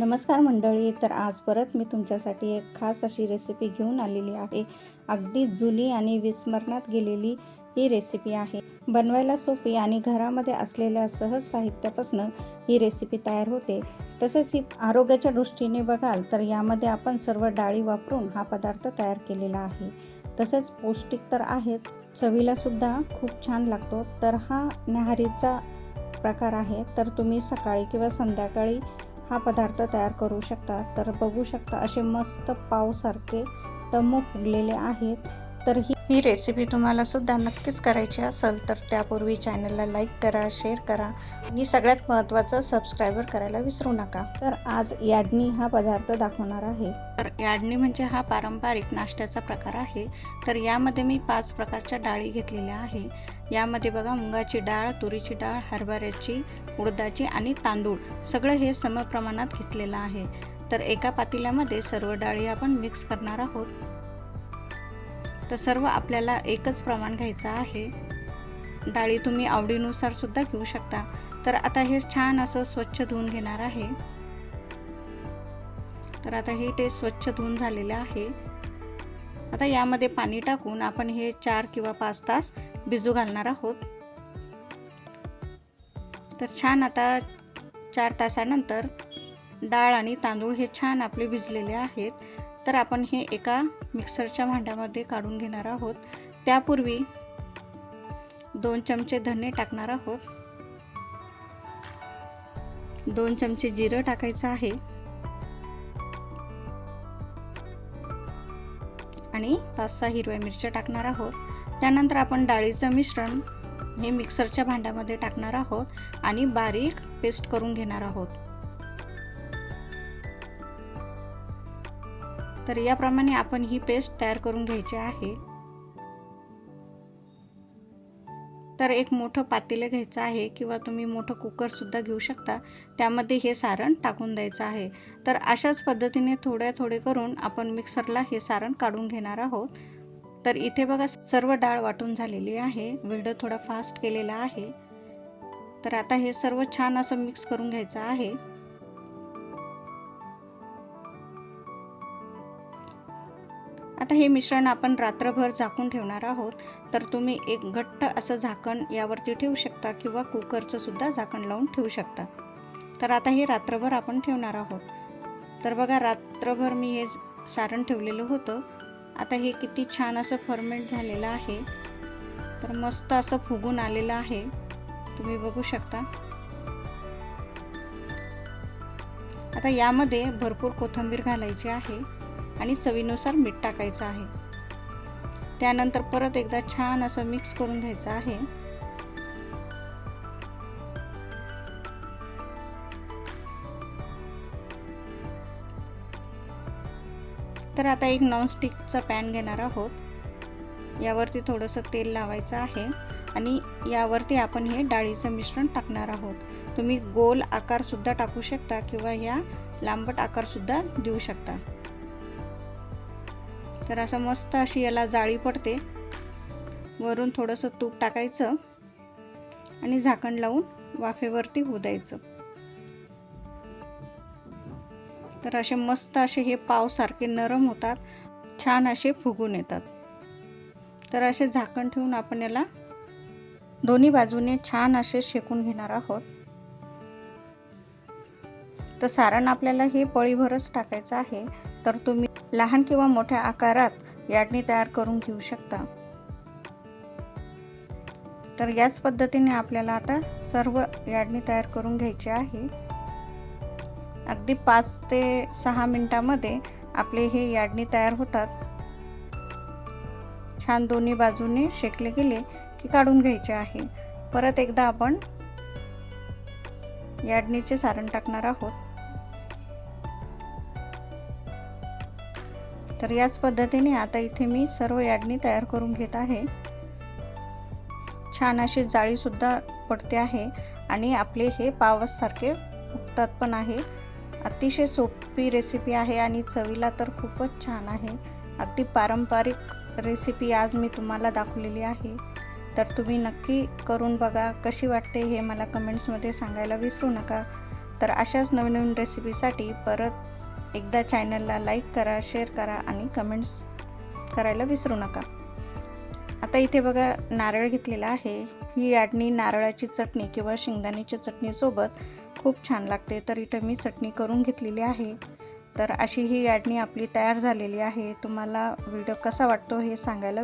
नमस्कार मंडळी तर आज परत मी तुमच्यासाठी एक खास अशी रेसिपी घेऊन आलेली आहे. अगदी जुनी आणि विस्मरणात गेलेली ही रेसिपी आहे. बनवायला सोपी आणि घरामध्ये असलेल्या सहज साहित्यापासून ही रेसिपी तयार होते. तसेच ही आरोग्याच्या दृष्टीने बघाल तर यामध्ये आपण सर्व डाळी वापरून हा पदार्थ तयार केलेला आहे. तसेच पौष्टिक तर आहेत चवीला सुद्धा खूप छान लागतो. तर हा न्याहारीचा प्रकार आहे. तर तुम्ही सकाळी किंवा संध्याकाळी हा पदार्थ तयार करू शकता. तर बघू शकता असे मस्त पावसारखे टम्म फुगलेले आहेत. तर ही ही रेसिपी तुम्हाला सुद्धा नक्कीच करायची असेल तर त्यापूर्वी चॅनलला लाईक करा शेअर करा आणि सगळ्यात महत्त्वाचं सबस्क्रायबर करायला विसरू नका. तर आज याडणी हा पदार्थ दाखवणार आहे. तर याडणी म्हणजे हा पारंपरिक नाश्त्याचा प्रकार आहे. तर यामध्ये मी पाच प्रकारच्या डाळी घेतलेल्या आहे. यामध्ये बघा मुगाची डाळ तुरीची डाळ हरभऱ्याची उडदाची आणि तांदूळ सगळं हे समप्रमाणात घेतलेलं आहे. तर एका पातेल्यामध्ये सर्व डाळी आपण मिक्स करणार आहोत. तर सर्व आपल्याला एकच प्रमाण घ्यायचं आहे. डाळी तुम्ही आवडीनुसार सुद्धा घेऊ शकता. तर आता हे छान असं स्वच्छ धुवून घेणार आहे. तर आता हे ते स्वच्छ धुवून झालेलं आहे. आता यामध्ये पाणी टाकून आपण हे चार किंवा पाच तास भिजू घालणार आहोत. तर छान आता चार तासानंतर डाळ आणि तांदूळ हे छान आपले भिजलेले आहेत. तर आपण हे एका मिक्सरच्या भांड्यामध्ये काढून घेणार आहोत. त्यापूर्वी दोन चमचे धने टाकणार आहोत. दोन चमचे जिरं टाकायचं आहे. आणि पाच सहा हिरव्या मिरच्या टाकणार आहोत. त्यानंतर आपण डाळीचं मिश्रण हे मिक्सरच्या भांड्यामध्ये टाकणार आहोत आणि बारीक पेस्ट करून घेणार आहोत. तर याप्रमाणे आपण ही पेस्ट तयार करून घ्यायची आहे. तर एक मोठं पातेलं घ्यायचं आहे किंवा तुम्ही मोठं कुकरसुद्धा घेऊ शकता. त्यामध्ये हे सारण टाकून द्यायचं आहे. तर अशाच पद्धतीने थोड्या थोडे करून आपण मिक्सरला हे सारण काढून घेणार आहोत. तर इथे बघा सर्व डाळ वाटून झालेली आहे. व्हिडिओ थोडा फास्ट केलेला आहे. तर आता हे सर्व छान असं मिक्स करून घ्यायचं आहे. आता हे मिश्रण आपण रात्रभर झाकून ठेवणार आहोत. तर तुम्ही एक घट्ट असं झाकण यावरती ठेवू शकता किंवा कुकरचं सुद्धा झाकण लावून ठेवू शकता. तर आता हे रात्रभर आपण ठेवणार आहोत. तर बघा रात्रभर मी हे सारण ठेवलेलं होतं. आता हे किती छान असं फर्मेंट झालेलं आहे. तर मस्त असं फुगून आलेलं आहे. तुम्ही बघू शकता. आता यामध्ये भरपूर कोथिंबीर घालायची आहे. आणि चवीनुसार मीठ टाकायचं आहे. त्यानंतर परत एकदा छान असं मिक्स करून घ्यायचं आहे. तर आता एक नॉनस्टिकचा पॅन घेणार आहोत. यावरती थोडंसं तेल लावायचं आहे आणि यावरती आपण हे डाळीचं मिश्रण टाकणार आहोत. तुम्ही गोल आकारसुद्धा टाकू शकता किंवा या लांबट आकारसुद्धा देऊ शकता. तर असं मस्त अशी याला जाळी पडते. वरून थोडंसं तूप टाकायचं आणि झाकण लावून वाफेवरती होऊ द्यायचं तर असे मस्त असे हे पावसारखे नरम होतात छान असे फुगून येतात. तर असे झाकण ठेवून आपण याला दोन्ही बाजूने छान असे शेकून घेणार आहोत. तर सारण आपल्याला हे पळीभरच टाकायचं आहे. तर तुम्ही लहान किंवा मोठ्या आकारात याडणी तयार करून घेऊ शकता. तर याच पद्धतीने आपल्याला आता सर्व याडणी तयार करून घ्यायची आहे. अगदी पाच ते सहा मिनटामध्ये आपले हे याडणी तयार होतात. छान दोन्ही बाजूने शेकले गेले की काढून घ्यायचे आहे. परत एकदा आपण याडणीचे सारण टाकणार आहोत. तर याच पद्धतीने आता इथे मी सर्व याडणी तयार करून घेत आहे. छान अशी जाळीसुद्धा पडते आहे आणि आपले हे पावससारखे फुगतात पण आहे. अतिशय सोपी रेसिपी आहे आणि चवीला तर खूपच छान आहे. अगदी पारंपरिक रेसिपी आज मी तुम्हाला दाखवलेली आहे. तर तुम्ही नक्की करून बघा कशी वाटते हे मला कमेंट्समध्ये सांगायला विसरू नका. तर अशाच नवीन नवीन रेसिपीसाठी परत एकदा चॅनलला लाईक करा शेअर करा आणि कमेंट्स करायला विसरू नका. आता इथे बघा नारळ घेतलेला आहे. ही याडणी नारळाची चटणी किंवा शेंगदाण्याची चटणीसोबत खूप छान लागते. तर इथं मी चटणी करून घेतलेली आहे. तर अशी ही याडणी आपली तयार झालेली आहे. तुम्हाला व्हिडिओ कसा वाटतो हे सांगायला